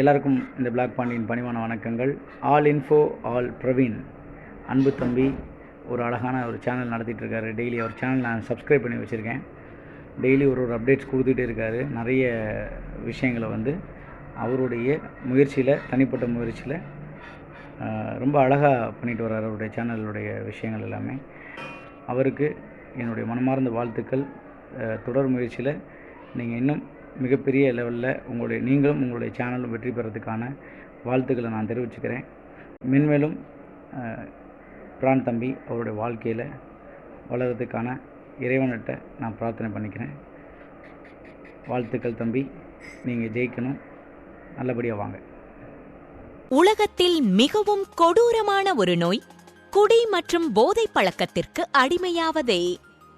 எல்லாருக்கும் இந்த பிளாக் பாண்டியின் பணிவான வணக்கங்கள். ஆல் இன்ஃபோ ஆல் பிரவீன் அன்பு தம்பி ஒரு அழகான ஒரு சேனல் நடத்திட்டு இருக்காரு டெய்லி அவர் சேனல் நான் சப்ஸ்கிரைப் பண்ணி வச்சுருக்கேன். டெய்லி ஒரு ஒரு அப்டேட்ஸ் கொடுத்துட்டே இருக்காரு. நிறைய விஷயங்களை வந்து அவருடைய முயற்சியில் தனிப்பட்ட முயற்சியில் ரொம்ப அழகாக பண்ணிட்டு வர்றார் அவருடைய சேனலுடைய விஷயங்கள் எல்லாமே. அவருக்கு என்னுடைய மனமார்ந்த வாழ்த்துக்கள். தொடர் முயற்சியில் நீங்கள் இன்னும் மிகப்பெரிய லெவலில் உங்களுடைய நீங்களும் உங்களுடைய சேனலும் வெற்றி பெறதுக்கான வாழ்த்துக்களை நான் தெரிவிச்சுக்கிறேன். மென்மேலும் பிரான் தம்பி அவருடைய வாழ்க்கையில் வளர்கிறதுக்கான இறைவன்கிட்ட நான் பிரார்த்தனை பண்ணிக்கிறேன். வாழ்த்துக்கள் தம்பி. நீங்கள் ஜெயிக்கணும். நல்லபடியாக வாங்க. உலகத்தில் மிகவும் கொடூரமான ஒரு நோய் குடி மற்றும் போதை பழக்கத்திற்கு அடிமையாவதே.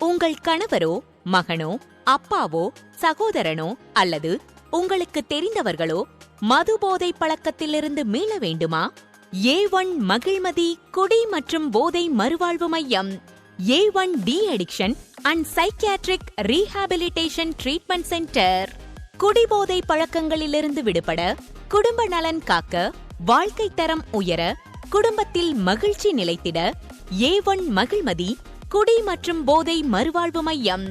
உங்கள் கணவரோ மகனோ அப்பாவோ சகோதரனோ அல்லது உங்களுக்கு தெரிந்தவர்களோ மது போதை பழக்கத்திலிருந்து மீள வேண்டுமா? ஏ ஒன் மகிழ்மதி குடி மற்றும் போதை மறுவாழ்வு மையம். A one T addiction and psychiatric rehabilitation treatment centre. குடிபோதை பழக்கங்களிலிருந்து விடுபட குடும்ப நலன் காக்க வாழ்க்கை தரம் உயர குடும்பத்தில் மகிழ்ச்சி நிலைத்திட ஏ ஒன் மகிழ்மதி குடி மற்றும் போதை மறுவாழ்வு மையம்.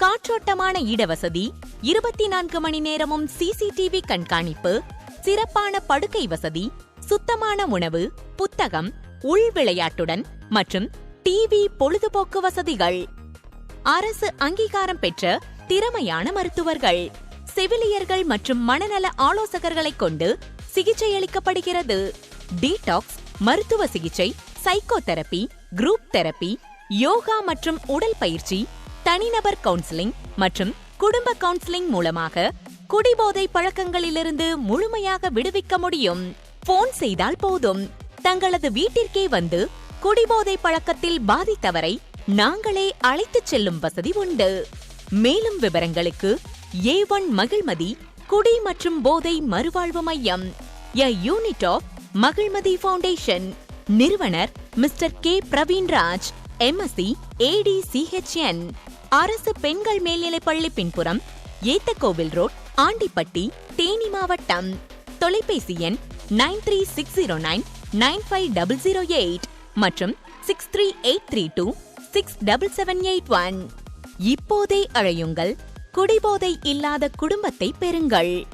காற்றோட்டமான இடவசதி இருபத்தி நான்கு மணி நேரமும் சிசிடிவி கண்காணிப்பு சிறப்பான படுக்கை வசதி சுத்தமான உணவு புத்தகம் உள் விளையாட்டுடன் மற்றும் டிவி பொழுதுபோக்கு வசதிகள். அரசு அங்கீகாரம் பெற்ற திறமையான மருத்துவர்கள். செவிலியர்கள் மற்றும் மனநல ஆலோசகர்களைக் கொண்டு சிகிச்சையளிக்கப்படுகிறது டீடாக்ஸ் மருத்துவ சிகிச்சை சைக்கோதெரபி குரூப் தெரபி யோகா மற்றும் உடல் பயிற்சி தனிநபர் கவுன்சிலிங் மற்றும் குடும்ப கவுன்சிலிங் மூலமாக குடிபோதை பழக்கங்களிலிருந்து முழுமையாக விடுவிக்க முடியும். போன் செய்தால் போதும். தங்களது வீட்டிற்கே வந்து குடிபோதை பழக்கத்தில் பாதித்தவரை நாங்களே அழைத்துச் செல்லும் வசதி உண்டு. மேலும் விவரங்களுக்கு ஏ ஒன் மகிழ்மதி குடி மற்றும் போதை மறுவாழ்வு மையம் a unit of Magizhmathi foundation. நிறுவனர் mister K. Praveenraj MSc ADCHN அரசு பெண்கள் மேல்நிலைப்பள்ளி பின்புறம் ஏத்தக்கோவில் ரோட் ஆண்டிப்பட்டி தேனி மாவட்டம். தொலைபேசி எண் nine three six zero nine nine five double zero eight மற்றும் six three eight three two six double seven eight one. இப்போதே அழையுங்கள். குடிபோதை இல்லாத குடும்பத்தை பெறுங்கள்.